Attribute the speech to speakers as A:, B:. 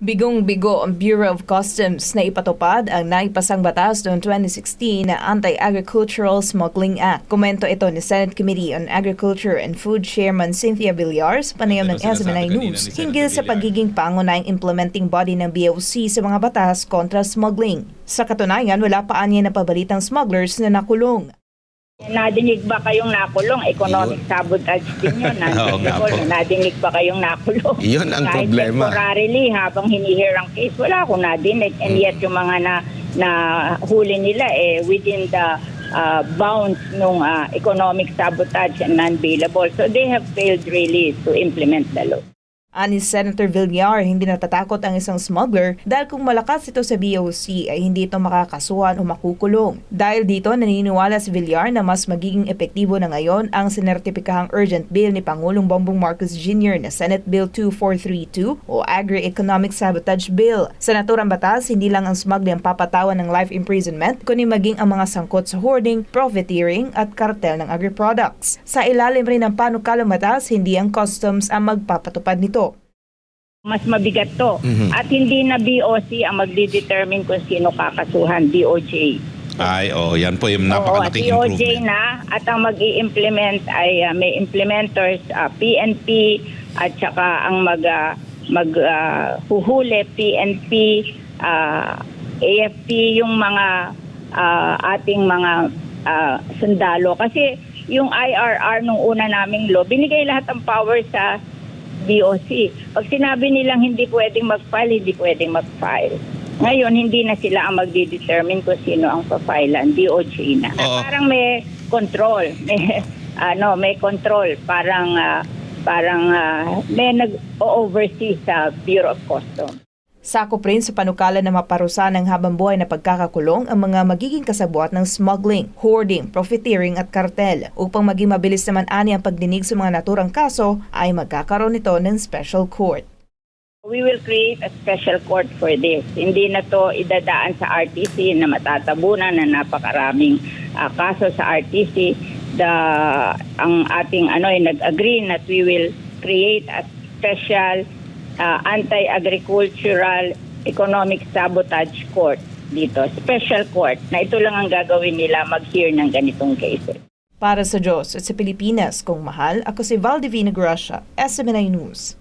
A: Bigong-bigo ang Bureau of Customs na ipatupad ang naipasang batas noong 2016 na Anti-Agricultural Smuggling Act. Komento ito ni Senate Committee on Agriculture and Food Chairman Cynthia Villar sa panayam ng SMNI News hinggil sa pagiging pangunahing implementing body ng BOC sa mga batas kontra smuggling. Sa katunayan, wala pa anya na pabalitang smugglers na nakulong.
B: Nadinig ba kayong nakulong? Economic sabotage din yun.
C: Oo nga po.
B: Nadinig ba kayong nakulong?
D: Yun ang
B: Kahit
D: problema.
B: temporarily, habang hinihear ang case, wala akong nadinig. And yet, yung mga na, na huli nila, eh, within the uh, bounds ng economic sabotage and non-bailable. So they have failed really to implement the law.
A: Ani Senator Villar, hindi natatakot ang isang smuggler dahil kung malakas ito sa BOC ay hindi ito makakasuhan o makukulong. Dahil dito, naniniwala si Villar na mas magiging epektibo na ngayon ang sinertipikahang urgent bill ni Pangulong Bongbong Marcos Jr. na Senate Bill 2432 o Agri-Economic Sabotage Bill. Sa naturang batas, hindi lang ang smuggling ang papatawan ng life imprisonment, kundi maging ang mga sangkot sa hoarding, profiteering at kartel ng agri-products. Sa ilalim rin ng panukalang batas, hindi ang customs ang magpapatupad nito.
B: Mas mabigat to.
D: Mhm.
B: At hindi na BOC ang magdidetermine kung sino kakasuhan, DOJ.
C: Ay, oh, yan po yung
B: Oo,
C: napakalaking
B: DOJ
C: improvement.
B: na at ang mag implement ay uh, may implementers, uh, PNP at saka ang mag uh, mag uh, huhuli PNP, uh, AFP yung mga uh, ating mga uh, sundalo kasi yung IRR nung una naming law, binigay lahat ng power sa BOC. Pag sinabi nilang hindi pwedeng mag-file, hindi pwedeng mag-file. Ngayon, hindi na sila ang magdi-determine kung sino ang pa-filean. DOJ na.
C: Oo.
B: Parang may control. May, ano, may control. Parang, ah, parang ah, may nag-oversee sa Bureau of Customs.
A: Sakop rin sa panukala na maparusa ng habang buhay na pagkakakulong ang mga magiging kasabuat ng smuggling, hoarding, profiteering at kartel. Upang maging mabilis naman ani ang pagdinig sa mga naturang kaso, ay magkakaroon ito ng special court.
B: We will create a special court for this. Hindi na to idadaan sa RTC na matatabunan na napakaraming ah, kaso sa RTC. The, ang ating ano ay nag-agree that we will create a special ah, anti-agricultural economic sabotage court dito. Special court na ito lang ang gagawin nila mag-hear ng ganitong cases.
A: Para sa Diyos at sa Pilipinas, kung mahal, ako si Valdivina Gracia, SMNI News.